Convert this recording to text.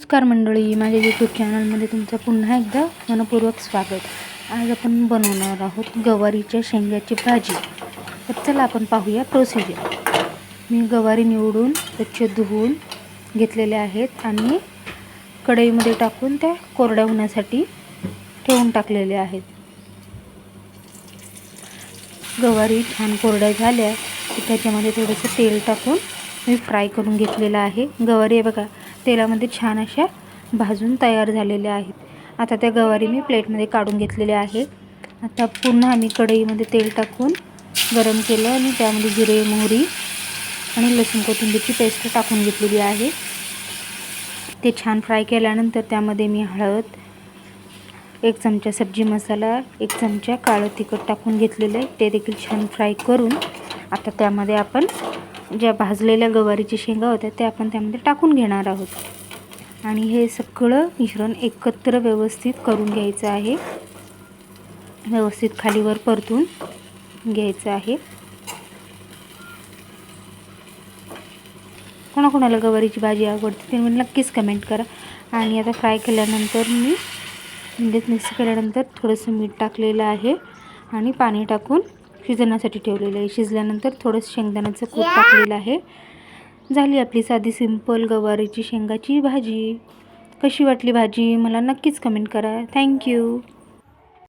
नमस्कार मंडळी माझ्या यूट्यूब चॅनलमध्ये तुमचं पुन्हा एकदा मनपूर्वक स्वागत. आज आपण बनवणार आहोत गवारीच्या शेंगाची भाजी. तर चला आपण पाहूया प्रोसिजर मी गवारी निवडून स्वच्छ धुवून घेतलेले आहेत आणि कढईमध्ये टाकून त्या कोरड्या होण्यासाठी ठेवून टाकलेले आहेत. गवारी छान कोरड्या झाल्या की त्याच्यामध्ये थोडंसं तेल टाकून मी फ्राय करून घेतलेलं आहे. गवारी बघा तेलामध्ये छान अशा भाजून तयार झालेल्या आहेत. आता त्या गवारी मी प्लेटमध्ये काढून घेतलेल्या आहे आता पुन्हा आम्ही कढईमध्ये तेल टाकून गरम केलं आणि त्यामध्ये जिरे मोहरी आणि लसूण कोथिंबीरची पेस्ट टाकून घेतलेली आहे. ते छान फ्राय केल्यानंतर त्यामध्ये मी हळद एक चमचा सब्जी मसाला एक चमचा काळं तिखट टाकून घेतलेलं आहे. ते देखील छान फ्राय करून आता त्यामध्ये आपण ज्या भाजलेल्या गवारीच्या शेंगा होत्या त्या आपण त्यामध्ये टाकून घेणार आहोत. आणि हे सगळं मिश्रण एकत्र व्यवस्थित करून घ्यायचं आहे. व्यवस्थित खालीवर परतून घ्यायचं आहे. कोणाकोणाला गवारीची भाजी आवडते ते म्हणजे नक्कीच कमेंट करा. आणि आता फ्राय केल्यानंतर मी म्हणजेच मिक्स केल्यानंतर थोडंसं मीठ टाकलेलं आहे. आणि पाणी टाकून शिजण्यासाठी ठेवलेलं आहे. शिजल्यानंतर थोडंसं शेंगदाण्याचं कूट टाकलेलं आहे. झाली आपली साधी सिंपल गवारीची शेंगाची भाजी. कशी वाटली भाजी? मला नक्कीच कमेंट करा. थँक्यू